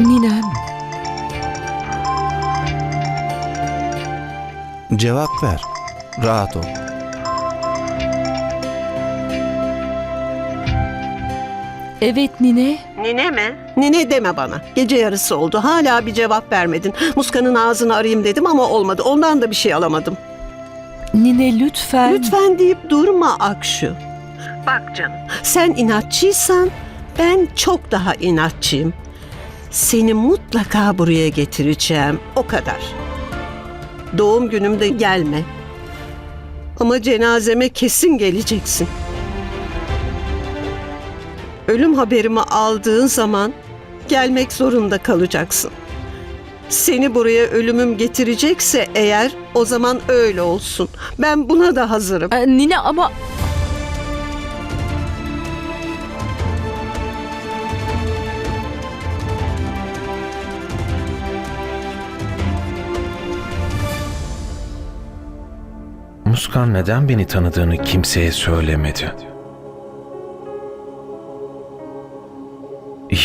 Ninem. Cevap ver. Rahat ol. Evet nine. Nine mi? Nine deme bana. Gece yarısı oldu. Hala bir cevap vermedin. Muskan'ın ağzını arayayım dedim ama olmadı. Ondan da bir şey alamadım. Nine lütfen. Lütfen deyip durma Akşu. Bak canım. Sen inatçıysan ben çok daha inatçıyım. Seni mutlaka buraya getireceğim. O kadar. Doğum günümde gelme. Ama cenazeme kesin geleceksin. Ölüm haberimi aldığın zaman gelmek zorunda kalacaksın. Seni buraya ölümüm getirecekse eğer o zaman öyle olsun. Ben buna da hazırım. Ee, Nine ama... Muskan neden beni tanıdığını kimseye söylemedi?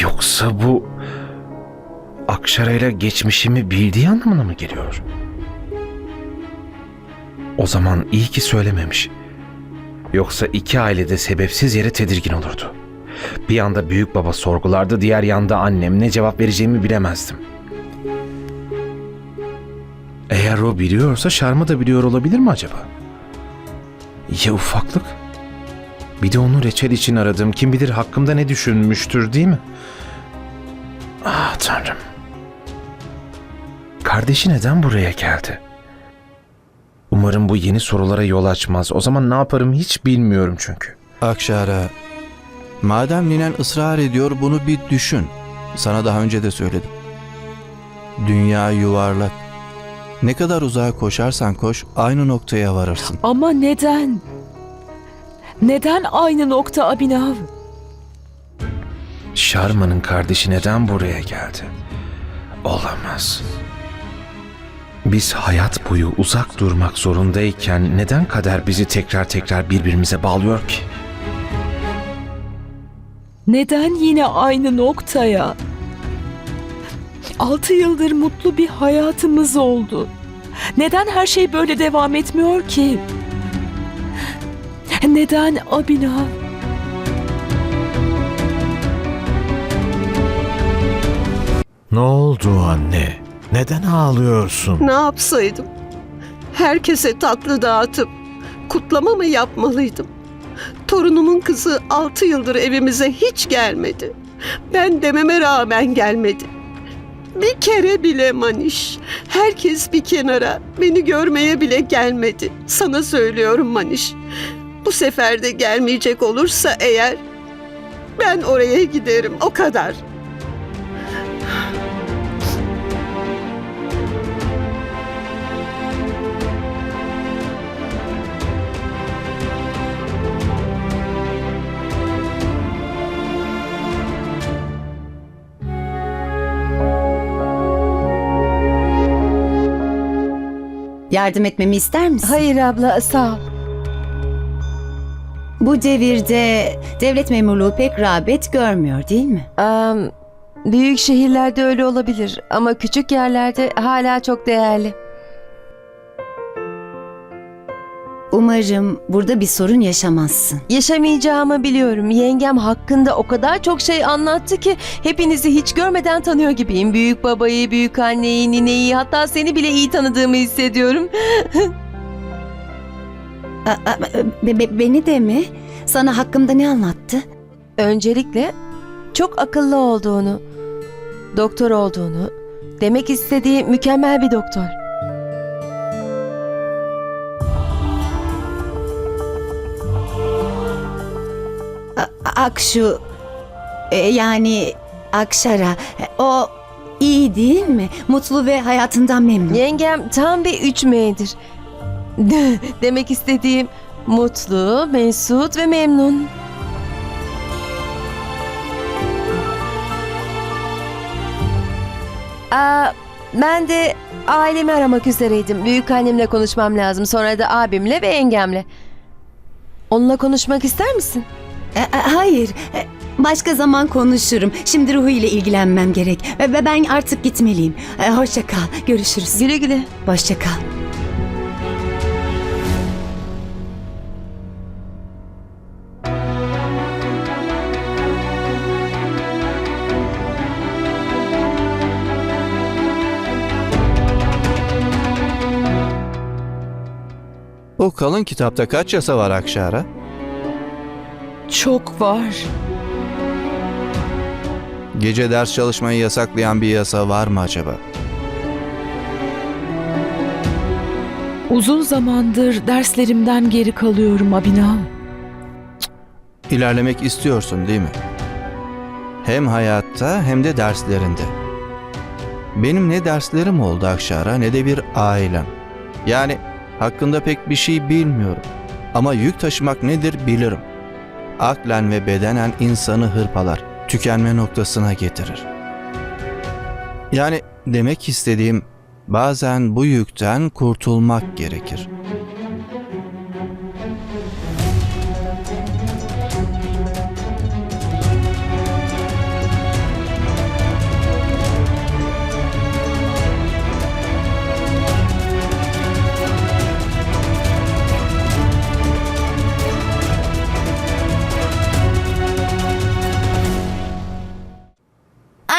Yoksa bu Akşara ile geçmişimi bildiği anlamına mı geliyor? O zaman iyi ki söylememiş. Yoksa iki ailede sebepsiz yere tedirgin olurdu. Bir yanda büyük baba sorgulardı, diğer yanda annem ne cevap vereceğimi bilemezdim. Eğer o biliyorsa Şarma da biliyor olabilir mi acaba? Ya ufaklık? Bir de onu reçel için aradım. Kim bilir hakkımda ne düşünmüştür değil mi? Ah tanrım. Kardeşi neden buraya geldi? Umarım bu yeni sorulara yol açmaz. O zaman ne yaparım hiç bilmiyorum çünkü. Akşara, madem ninen ısrar ediyor bunu bir düşün. Sana daha önce de söyledim. Dünya yuvarlak. Ne kadar uzağa koşarsan koş aynı noktaya varırsın. Ama neden? Neden aynı nokta Abinav? Sharma'nın kardeşi neden buraya geldi? Olamaz. Biz hayat boyu uzak durmak zorundayken neden kader bizi tekrar tekrar birbirimize bağlıyor ki? Neden yine aynı noktaya? Altı yıldır mutlu bir hayatımız oldu. Neden her şey böyle devam etmiyor ki? Neden Abinav? Ne oldu anne? Neden ağlıyorsun? Ne yapsaydım? Herkese tatlı dağıtıp kutlama mı yapmalıydım? Torunumun kızı altı yıldır evimize hiç gelmedi. Ben dememe rağmen gelmedi. Bir kere bile Maniş. Herkes bir kenara. Beni görmeye bile gelmedi. Sana söylüyorum Maniş. Bu sefer de gelmeyecek olursa eğer ben oraya giderim. O kadar. Yardım etmemi ister misin? Hayır abla sağ ol. Bu devirde devlet memurluğu pek rağbet görmüyor değil mi? Am, büyük şehirlerde öyle olabilir ama küçük yerlerde hala çok değerli. Umarım burada bir sorun yaşamazsın. Yaşamayacağımı biliyorum. Yengem hakkında o kadar çok şey anlattı ki hepinizi hiç görmeden tanıyor gibiyim. Büyük babayı, büyük anneyi, nineyi hatta seni bile iyi tanıdığımı hissediyorum. A- a- be- be- beni de mi? Sana hakkımda ne anlattı? Öncelikle çok akıllı olduğunu, doktor olduğunu, demek istediği mükemmel bir doktor. Akşu e, yani Akşara e, o iyi değil mi? Mutlu ve hayatından memnun. Yengem tam bir üç M'dir. Demek istediğim mutlu, mesut ve memnun. Aa, ben de ailemi aramak üzereydim. Büyük annemle konuşmam lazım. Sonra da abimle ve yengemle. Onunla konuşmak ister misin? E, e, hayır. E, Başka zaman konuşurum. Şimdi Ruhu ile ilgilenmem gerek. Ve ve ben artık gitmeliyim. E, Hoşça kal. Görüşürüz. Güle güle. Hoşça kal. O kalın kitapta kaç yasa var Akşara? Çok var. Gece ders çalışmayı yasaklayan bir yasa var mı acaba? Uzun zamandır derslerimden geri kalıyorum Abina. İlerlemek istiyorsun değil mi? Hem hayatta hem de derslerinde. Benim ne derslerim oldu Akşara ne de bir ailem. Yani hakkında pek bir şey bilmiyorum. Ama yük taşımak nedir bilirim. Aklen ve bedenen insanı hırpalar, tükenme noktasına getirir. Yani demek istediğim bazen bu yükten kurtulmak gerekir.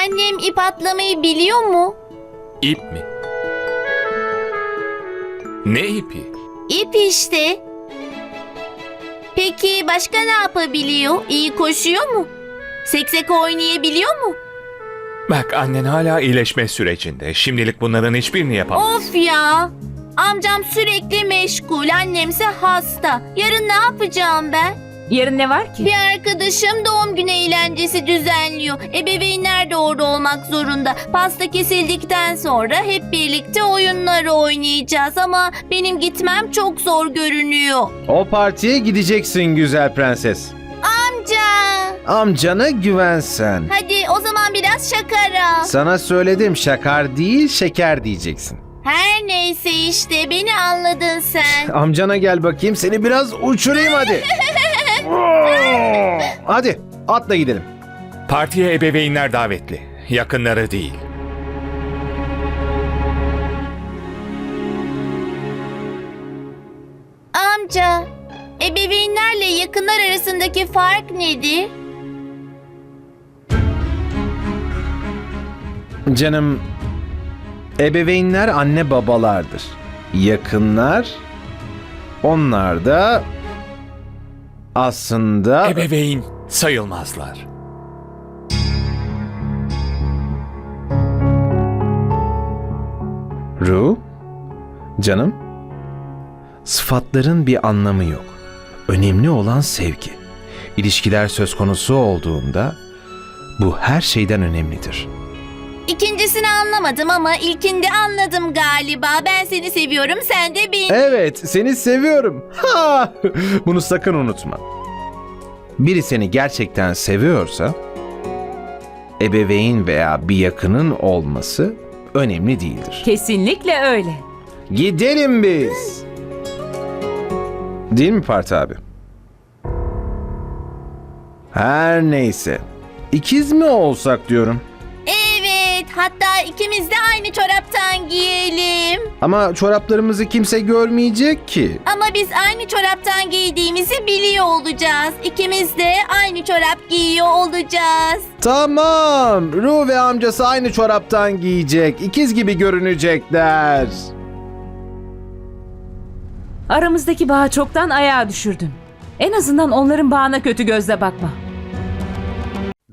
Annem ip atlamayı biliyor mu? İp mi? Ne ipi? İp işte. Peki başka ne yapabiliyor? İyi koşuyor mu? Seksek oynayabiliyor mu? Bak annen hala iyileşme sürecinde. Şimdilik bunların hiçbirini yapamaz. Of ya! Amcam sürekli meşgul, annemse hasta. Yarın ne yapacağım ben? Yarın ne var ki? Bir arkadaşım doğum günü eğlencesi düzenliyor. Ebeveynler de orada olmak zorunda. Pasta kesildikten sonra hep birlikte oyunları oynayacağız ama benim gitmem çok zor görünüyor. O partiye gideceksin güzel prenses. Amca! Amcana güvensen. Hadi o zaman biraz şakara. Sana söyledim şakar değil şeker diyeceksin. Her neyse işte beni anladın sen. Amcana gel bakayım seni biraz uçurayım hadi. hadi atla gidelim. Partiye ebeveynler davetli. Yakınları değil. Amca, ebeveynlerle yakınlar arasındaki fark nedir? Canım ebeveynler anne babalardır. Yakınlar onlar da aslında Ebeveyn sayılmazlar. Ru, canım, sıfatların bir anlamı yok. Önemli olan sevgi. İlişkiler söz konusu olduğunda bu her şeyden önemlidir. İkincisini anlamadım ama ilkinde anladım galiba. Ben seni seviyorum, sen de beni. Evet, seni seviyorum. Ha! Bunu sakın unutma. Biri seni gerçekten seviyorsa, ebeveyn veya bir yakının olması önemli değildir. Kesinlikle öyle. Gidelim biz. Değil mi Part abi? Her neyse. İkiz mi olsak diyorum. Hatta ikimiz de aynı çoraptan giyelim. Ama çoraplarımızı kimse görmeyecek ki. Ama biz aynı çoraptan giydiğimizi biliyor olacağız. İkimiz de aynı çorap giyiyor olacağız. Tamam. Ru ve amcası aynı çoraptan giyecek. İkiz gibi görünecekler. Aramızdaki bağı çoktan ayağa düşürdün. En azından onların bağına kötü gözle bakma.